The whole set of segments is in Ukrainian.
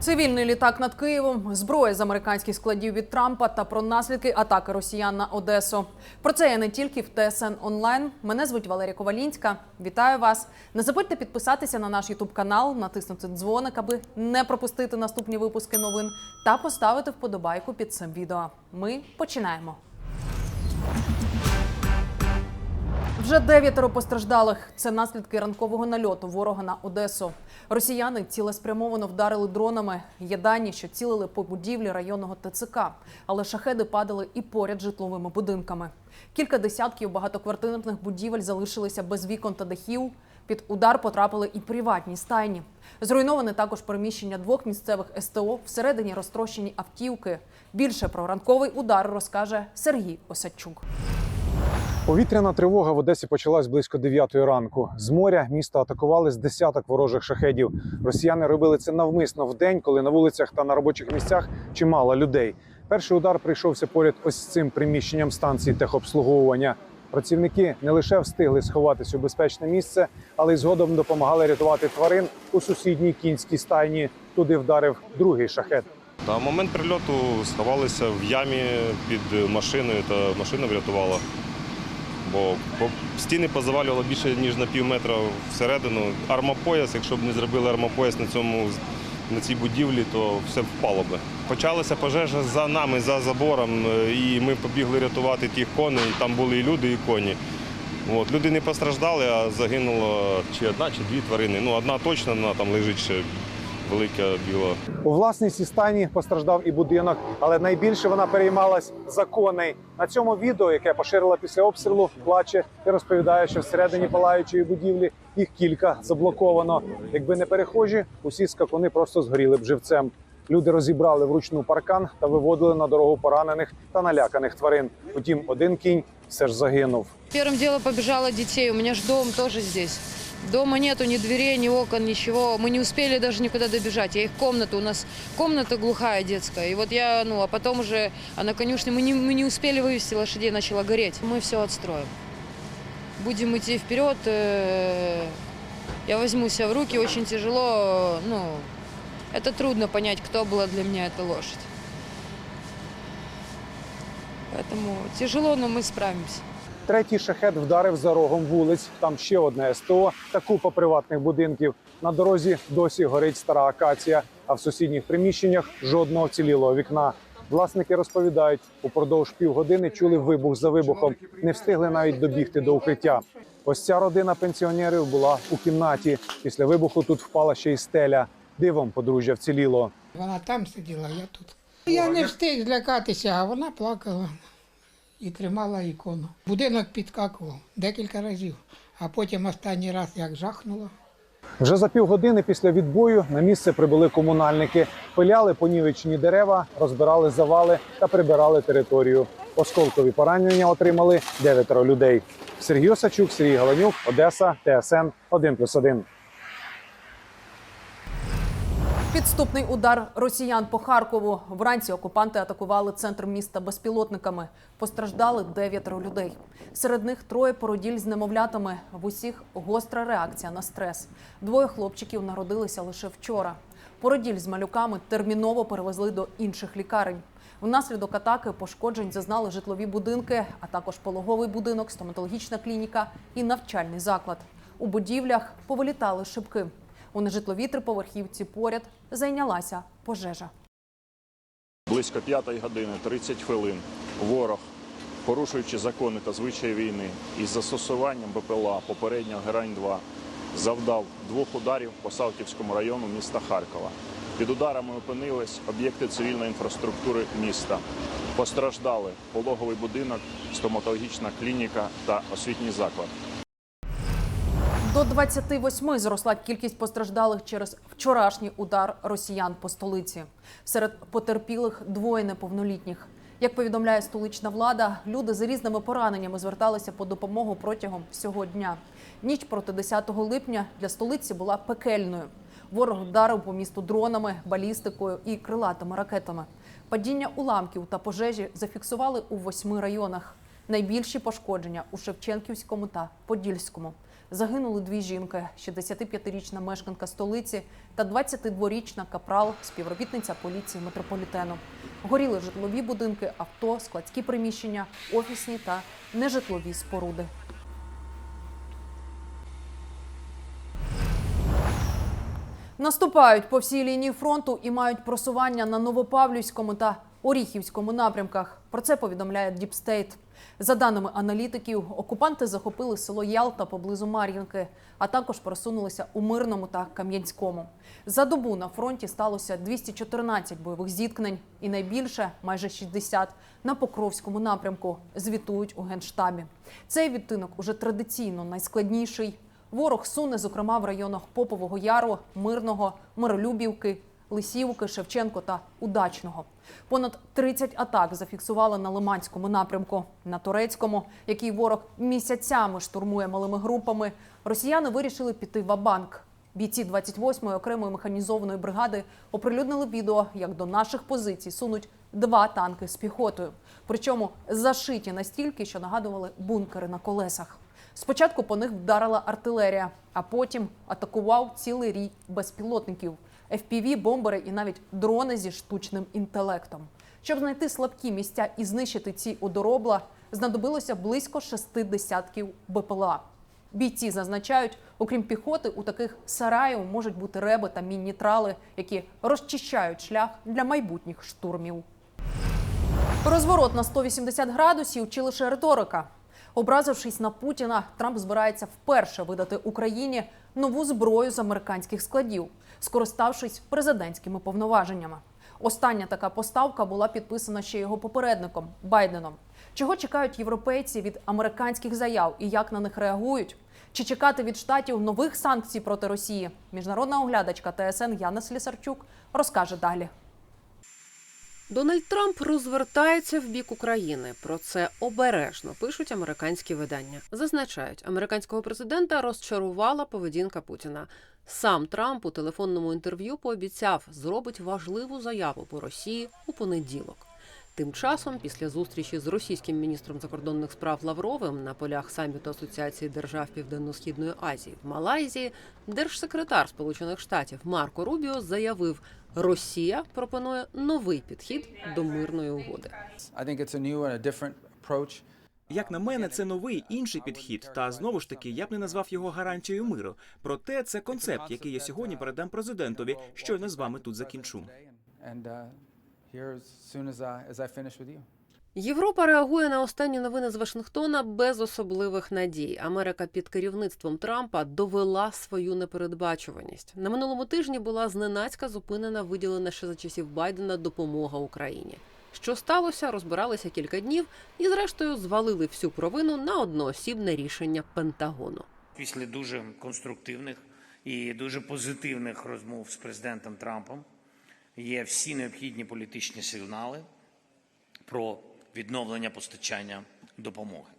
Цивільний літак над Києвом, зброя з американських складів від Трампа та про наслідки атаки росіян на Одесу. Про це я не тільки в ТСН онлайн. Мене звуть Валерія Ковалінська. Вітаю вас. Не забудьте підписатися на наш Ютуб канал, натиснути дзвоник, аби не пропустити наступні випуски новин, та поставити вподобайку під цим відео. Ми починаємо. Вже дев'ятеро постраждалих. Це наслідки ранкового нальоту ворога на Одесу. Росіяни цілеспрямовано вдарили дронами. Є дані, що цілили по будівлі районного ТЦК, але шахеди падали і поряд житловими будинками. Кілька десятків багатоквартирних будівель залишилися без вікон та дахів. Під удар потрапили і приватні стайні. Зруйноване також приміщення двох місцевих СТО. Всередині розтрощені автівки. Більше про ранковий удар розкаже Сергій Осадчук. Повітряна тривога в Одесі почалась близько 9 ранку. З моря місто атакували з десяток ворожих шахедів. Росіяни робили це навмисно в день, коли на вулицях та на робочих місцях чимало людей. Перший удар прийшовся поряд ось цим приміщенням станції техобслуговування. Працівники не лише встигли сховатись у безпечне місце, але й згодом допомагали рятувати тварин у сусідній кінській стайні. Туди вдарив другий шахет. Та момент прильоту сховалися в ямі під машиною та машина врятувала. Бо стіни позавалювало більше ніж на пів метра всередину. Армопояс, якщо б не зробили армопояс на цьому на цій будівлі, то все впало би. Почалася пожежа за нами, за забором, е, і ми побігли рятувати тих коней. Там були і люди, і коні. От, люди не постраждали, а загинуло чи одна, чи дві тварини. Ну, одна точно, вона там лежить ще велика біла. У власній стайні постраждав і будинок, але найбільше вона переймалась за коней. На цьому відео, яке поширила після обстрілу, плаче і розповідає, що всередині палаючої будівлі їх кілька заблоковано. Якби не перехожі, усі скакуни просто згоріли б живцем. Люди розібрали вручну паркан та виводили на дорогу поранених та наляканих тварин. Утім, один кінь все ж загинув. Первым делом побежала детей. У меня же дом тоже здесь. Дома нету ни дверей, ни окон, ничего. Мы не успели даже никуда добежать. Я их комнату, у нас комната глухая детская. И вот я, ну, а потом уже, а на конюшне мы не, мы не успели вывести лошадей, начала гореть. Мы все отстроим. Будем идти вперед. э, Я возьму себя в руки. Очень тяжело, ну, это трудно понять, кто была для меня эта лошадь. Поэтому тяжело, но мы справимся. Третій шахет вдарив за рогом вулиць. Там ще одне СТО та купа приватних будинків. На дорозі досі горить стара акація, а в сусідніх приміщеннях жодного вцілілого вікна. Власники розповідають, упродовж півгодини чули вибух за вибухом, не встигли навіть добігти до укриття. Ось ця родина пенсіонерів була у кімнаті. Після вибуху тут впала ще й стеля. Дивом подружжя вціліло. Вона там сиділа, я тут. Я не встиг злякатися, а вона плакала і тримала ікону. Будинок підкакував декілька разів, а потім останній раз як жахнуло. Вже за півгодини після відбою на місце прибули комунальники, пиляли понівечені дерева, розбирали завали та прибирали територію. Осколкові поранення отримали дев'ятеро людей. Сергій Осачук, Сергій Галанюк, Одеса, ТСН 1+,1. Підступний удар росіян по Харкову. Вранці окупанти атакували центр міста безпілотниками. Постраждали дев'ятеро людей. Серед них троє породіль з немовлятами. В усіх гостра реакція на стрес. Двоє хлопчиків народилися лише вчора. Породіль з малюками терміново перевезли до інших лікарень. Внаслідок атаки пошкоджень зазнали житлові будинки, а також пологовий будинок, стоматологічна клініка і навчальний заклад. У будівлях повилітали шибки. У нежитловій триповерхівці поряд зайнялася пожежа. Близько п'ятої години 30 хвилин ворог, порушуючи закони та звичаї війни із застосуванням БПЛА попереднього Герань-2, завдав двох ударів по Салтівському району міста Харкова. Під ударами опинились об'єкти цивільної інфраструктури міста. Постраждали пологовий будинок, стоматологічна клініка та освітній заклад. До 28 зросла кількість постраждалих через вчорашній удар росіян по столиці. Серед потерпілих двоє неповнолітніх. Як повідомляє столична влада, люди з різними пораненнями зверталися по допомогу протягом всього дня. Ніч проти 10 липня для столиці була пекельною. Ворог вдарив по місту дронами, балістикою і крилатими ракетами. Падіння уламків та пожежі зафіксували у восьми районах. Найбільші пошкодження у Шевченківському та Подільському. Загинули дві жінки: 65-річна мешканка столиці та 22-річна капрал, співробітниця поліції метрополітену. Горіли житлові будинки, авто, складські приміщення, офісні та нежитлові споруди. Наступають по всій лінії фронту і мають просування на Новопавлівському та Оріхівському напрямках. Про це повідомляє Діпстейт. За даними аналітиків, окупанти захопили село Ялта поблизу Мар'їнки, а також просунулися у Мирному та Кам'янському. За добу на фронті сталося 214 бойових зіткнень, і найбільше майже 60 на Покровському напрямку. Звітують у генштабі. Цей відтинок уже традиційно найскладніший. Ворог суне, зокрема, в районах Попового Яру, Мирного, Миролюбівки, Лисівки, Шевченко та Удачного. Понад 30 атак зафіксували на Лиманському напрямку. На турецькому, який ворог місяцями штурмує малими групами, росіяни вирішили піти в банк Бійці 28-ї окремої механізованої бригади оприлюднили відео, як до наших позицій сунуть два танки з піхотою. Причому зашиті настільки, що нагадували бункери на колесах. Спочатку по них вдарила артилерія, а потім атакував цілий рій безпілотників, FPV, бомбери і навіть дрони зі штучним інтелектом. Щоб знайти слабкі місця і знищити ці одоробла, знадобилося близько шести десятків БПЛА. Бійці зазначають, окрім піхоти, у таких сараїв можуть бути реби та міні-трали, які розчищають шлях для майбутніх штурмів. Розворот на 180 градусів чи лише риторика. Образившись на Путіна, Трамп збирається вперше видати Україні нову зброю з американських складів, скориставшись президентськими повноваженнями. Остання така поставка була підписана ще його попередником Байденом. Чого чекають європейці від американських заяв і як на них реагують? Чи чекати від штатів нових санкцій проти Росії? Міжнародна оглядачка ТСН Яна Слісарчук розкаже далі. Дональд Трамп розвертається в бік України. Про це обережно пишуть американські видання. Зазначають, американського президента розчарувала поведінка Путіна. Сам Трамп у телефонному інтерв'ю пообіцяв зробить важливу заяву по Росії у понеділок. Тим часом, після зустрічі з російським міністром закордонних справ Лавровим на полях саміту Асоціації держав Південно-східної Азії в Малайзії, держсекретар Сполучених Штатів Марко Рубіо заявив, Росія пропонує новий підхід до мирної угоди. Як на мене, це новий інший підхід. Та знову ж таки, я б не назвав його гарантією миру. Проте це концепт, який я сьогодні передам президентові. Щойно з вами тут закінчу. Here as soon as I, as I finish with you. Європа реагує на останні новини з Вашингтона без особливих надій. Америка під керівництвом Трампа довела свою непередбачуваність. На минулому тижні була зненацька зупинена виділена ще за часів Байдена допомога Україні. Що сталося, розбиралися кілька днів і, зрештою, звалили всю провину на одноосібне рішення Пентагону. після дуже конструктивних і дуже позитивних розмов з президентом Трампом є всі необхідні політичні сигнали про відновлення постачання допомоги.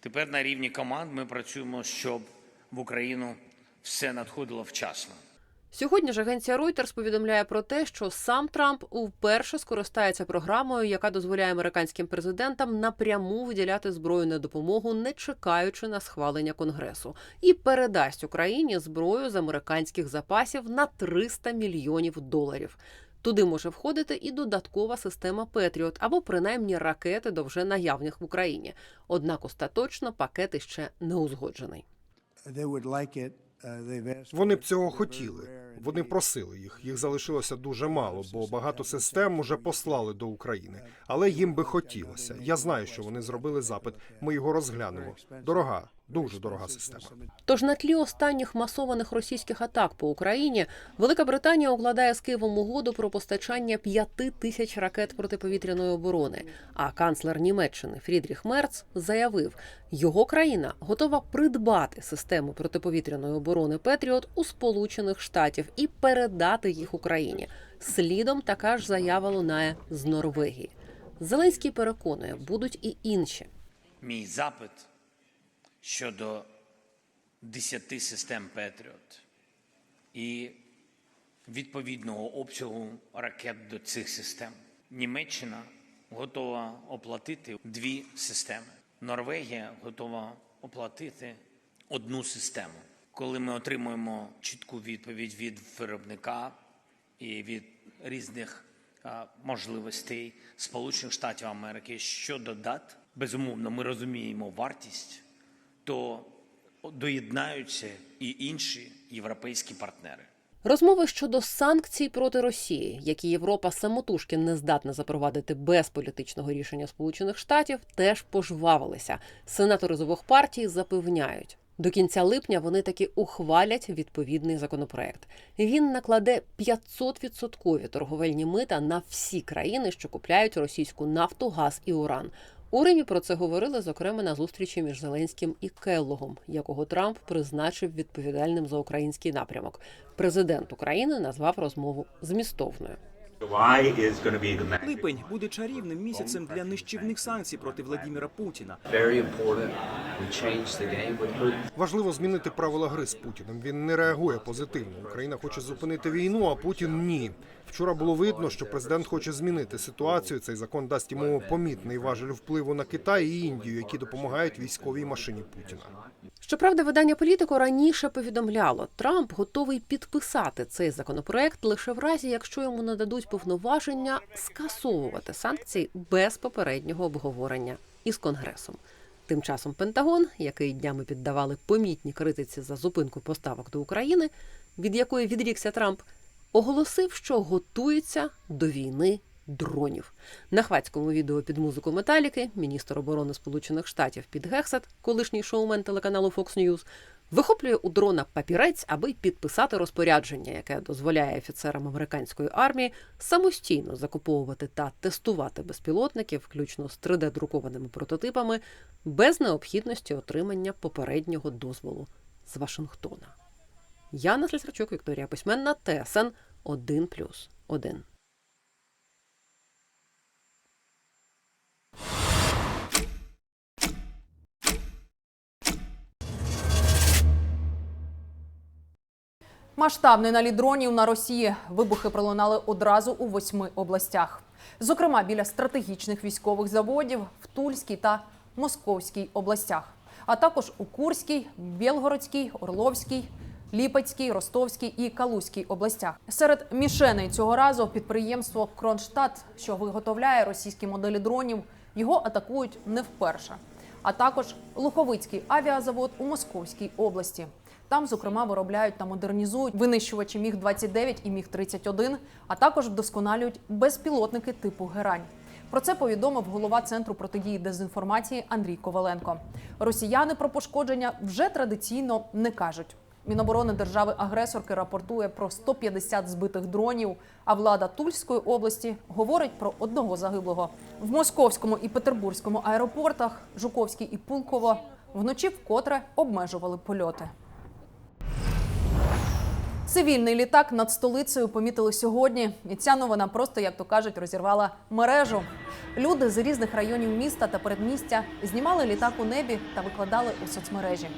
Тепер на рівні команд ми працюємо, щоб в Україну все надходило вчасно. Сьогодні ж агенція Reuters повідомляє про те, що сам Трамп вперше скористається програмою, яка дозволяє американським президентам напряму виділяти збройну допомогу, не чекаючи на схвалення конгресу, і передасть Україні зброю з американських запасів на 300 мільйонів доларів. Туди може входити і додаткова система Петріот або принаймні ракети до вже наявних в Україні. Однак остаточно пакет іще не узгоджений. Вони б цього хотіли. Вони просили їх. Їх залишилося дуже мало, бо багато систем уже послали до України. Але їм би хотілося. Я знаю, що вони зробили запит. Ми його розглянемо. Дорога, дуже дорога система. Тож на тлі останніх масованих російських атак по Україні Велика Британія укладає з Києвом угоду про постачання п'яти тисяч ракет протиповітряної оборони. А канцлер Німеччини Фрідріх Мерц заявив, його країна готова придбати систему протиповітряної оборони Петріот у Сполучених Штатів і передати їх Україні. Слідом така ж заява лунає з Норвегії. Зеленський переконує, будуть і інші. Мій запит щодо 10 систем Петріот і відповідного обсягу ракет до цих систем. Німеччина готова оплатити дві системи. Норвегія готова оплатити одну систему. Коли ми отримуємо чітку відповідь від виробника і від різних можливостей Сполучених Штатів Америки щодо дат, безумовно, ми розуміємо вартість, то доєднаються і інші європейські партнери. Розмови щодо санкцій проти Росії, які Європа самотужки не здатна запровадити без політичного рішення Сполучених Штатів, теж пожвавилися. Сенатори з обох партій запевняють. До кінця липня вони таки ухвалять відповідний законопроект. Він накладе 500% торговельні мита на всі країни, що купляють російську нафту, газ і уран. У Римі про це говорили зокрема на зустрічі між Зеленським і Келлогом, якого Трамп призначив відповідальним за український напрямок. Президент України назвав розмову змістовною. Липень буде чарівним місяцем для нищівних санкцій проти Владіміра Путіна. Важливо змінити правила гри з Путіним. Він не реагує позитивно. Україна хоче зупинити війну, а Путін ні. Вчора було видно, що президент хоче змінити ситуацію. Цей закон дасть йому помітний важель впливу на Китай і Індію, які допомагають військовій машині Путіна. Щоправда, видання політико раніше повідомляло, Трамп готовий підписати цей законопроект лише в разі, якщо йому нададуть повноваження скасовувати санкції без попереднього обговорення із конгресом. Тим часом Пентагон, який днями піддавали помітній критиці за зупинку поставок до України, від якої відрікся Трамп, оголосив, що готується до війни дронів. На хвацькому відео під музику Металіки міністр оборони Сполучених Штатів Піт Гексет, колишній шоумен телеканалу Fox News, вихоплює у дрона папірець, аби підписати розпорядження, яке дозволяє офіцерам американської армії самостійно закуповувати та тестувати безпілотники, включно з 3D-друкованими прототипами, без необхідності отримання попереднього дозволу з Вашингтона. Яна Слісарчук, Вікторія Письменна, ТСН 1+,1. Масштабний наліт дронів на Росії. Вибухи пролунали одразу у восьми областях. Зокрема, біля стратегічних військових заводів в Тульській та Московській областях, а також у Курській, Білгородській, Орловській, Ліпецькій, Ростовській і Калузькій областях. Серед мішеней цього разу підприємство Кронштадт, що виготовляє російські моделі дронів, його атакують не вперше. А також Луховицький авіазавод у Московській області. Там, зокрема, виробляють та модернізують винищувачі міг 29 і міг 31 а також вдосконалюють безпілотники типу Герань. Про це повідомив голова центру протидії дезінформації Андрій Коваленко. Росіяни про пошкодження вже традиційно не кажуть. Міноборони держави-агресорки рапортує про 150 збитих дронів. А влада Тульської області говорить про одного загиблого в московському і петербурзькому аеропортах, Жуковський і Пулково вночі вкотре обмежували польоти. Цивільний літак над столицею помітили сьогодні, і ця новина просто, як то кажуть, розірвала мережу. Люди з різних районів міста та передмістя знімали літак у небі та викладали у соцмережі.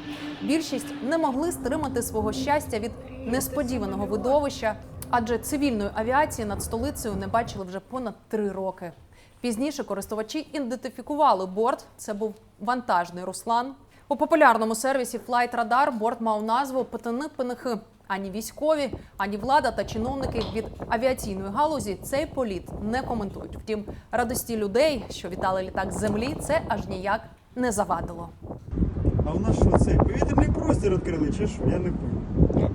Більшість не могли стримати свого щастя від несподіваного видовища, адже цивільної авіації над столицею не бачили вже понад три роки. Пізніше користувачі ідентифікували борт. Це був вантажний Руслан. У популярному сервісі Flight Radar борт мав назву Петини Пенихи. Ані військові, ані влада та чиновники від авіаційної галузі цей політ не коментують. Втім, радості людей, що вітали літак з землі, це аж ніяк не завадило. А у нас що цей повітряний простір відкрили, чи що? Я не понял.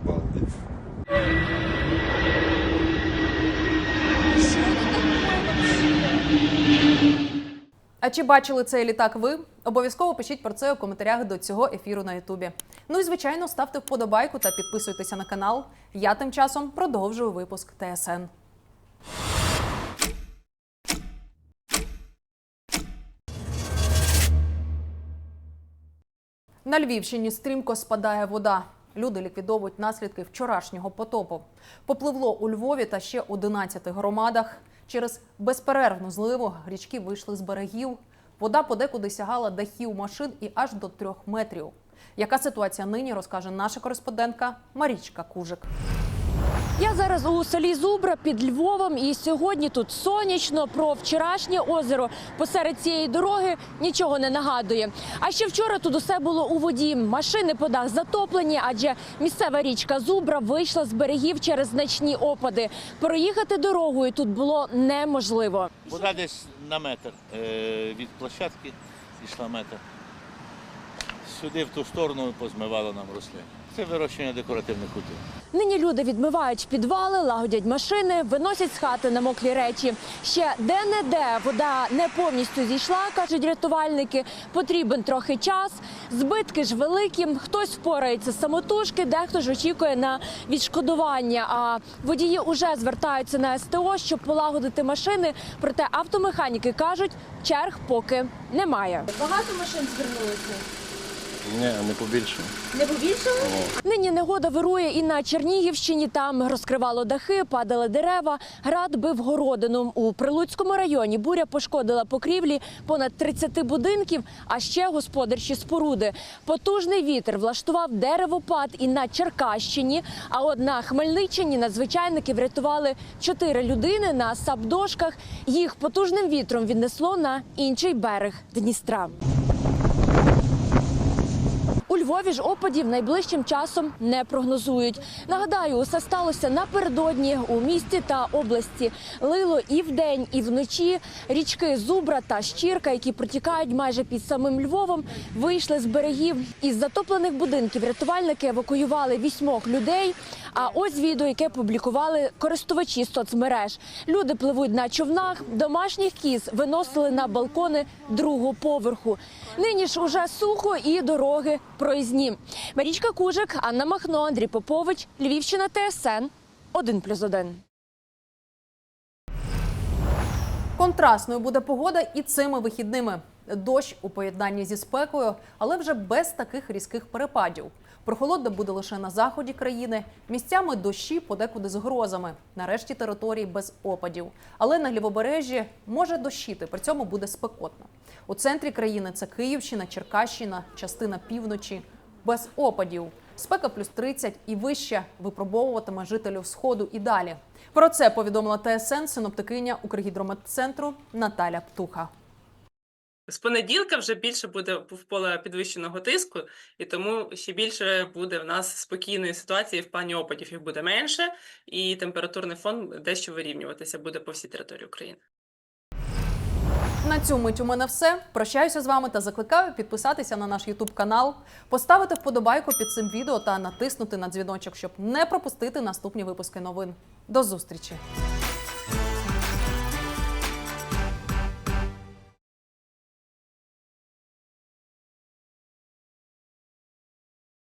А чи бачили цей літак ви? Обов'язково пишіть про це у коментарях до цього ефіру на Ютубі. Ну і звичайно, ставте вподобайку та підписуйтеся на канал. Я тим часом продовжую випуск ТСН. На Львівщині стрімко спадає вода. Люди ліквідовують наслідки вчорашнього потопу. Попливло у Львові та ще 11 громадах. Через безперервну зливу річки вийшли з берегів. Вода подекуди сягала дахів машин і аж до трьох метрів. Яка ситуація нині розкаже наша кореспондентка Марічка Кужик. Я зараз у селі Зубра під Львовом, і сьогодні тут сонячно. Про вчорашнє озеро посеред цієї дороги нічого не нагадує. А ще вчора тут усе було у воді. Машини по дах затоплені, адже місцева річка Зубра вийшла з берегів через значні опади. Проїхати дорогою тут було неможливо. Вода десь на метр е, від площадки йшла метр. Сюди, в ту сторону, позмивало нам рослин. Це вирощення декоративних культур. Нині люди відмивають підвали, лагодять машини, виносять з хати намоклі речі. Ще де-не-де вода не повністю зійшла, кажуть рятувальники. Потрібен трохи час. Збитки ж великі. Хтось впорається самотужки, дехто ж очікує на відшкодування. А водії вже звертаються на СТО, щоб полагодити машини. Проте автомеханіки кажуть, черг поки немає. Багато машин звернулися. Ні, не побільше. Не побільшили? Нині негода вирує і на Чернігівщині. Там розкривало дахи, падали дерева. Град бив городину. У Прилуцькому районі буря пошкодила покрівлі понад 30 будинків, а ще господарчі споруди. Потужний вітер влаштував деревопад і на Черкащині. А от на Хмельниччині надзвичайники врятували чотири людини на сапдошках. Їх потужним вітром віднесло на інший берег Дністра. У Львові ж опадів найближчим часом не прогнозують. Нагадаю, усе сталося напередодні у місті та області. Лило і вдень, і вночі. Річки Зубра та Щірка, які протікають майже під самим Львовом, вийшли з берегів. Із затоплених будинків рятувальники евакуювали вісьмох людей. А ось відео, яке публікували користувачі соцмереж. Люди пливуть на човнах, домашніх кіз виносили на балкони другого поверху. Нині ж уже сухо і дороги проїзні. Марічка Кужик, Анна Махно, Андрій Попович, Львівщина, ТСН 1+,1. Контрастною буде погода і цими вихідними. Дощ у поєднанні зі спекою, але вже без таких різких перепадів. Прохолодно буде лише на заході країни. Місцями дощі подекуди з грозами. Нарешті території без опадів. Але на лівобережжі може дощити, при цьому буде спекотно. У центрі країни це Київщина, Черкащина, частина півночі. Без опадів. Спека плюс 30 і вище випробовуватиме жителів сходу і далі. Про це повідомила ТСН синоптикиня Укргідрометцентру Наталя Птуха. З понеділка вже більше буде в поле підвищеного тиску, і тому ще більше буде в нас спокійної ситуації в плані опадів. Їх буде менше, і температурний фон дещо вирівнюватися буде по всій території України. На цю мить у мене все. Прощаюся з вами та закликаю підписатися на наш Ютуб канал, поставити вподобайку під цим відео та натиснути на дзвіночок, щоб не пропустити наступні випуски новин. До зустрічі!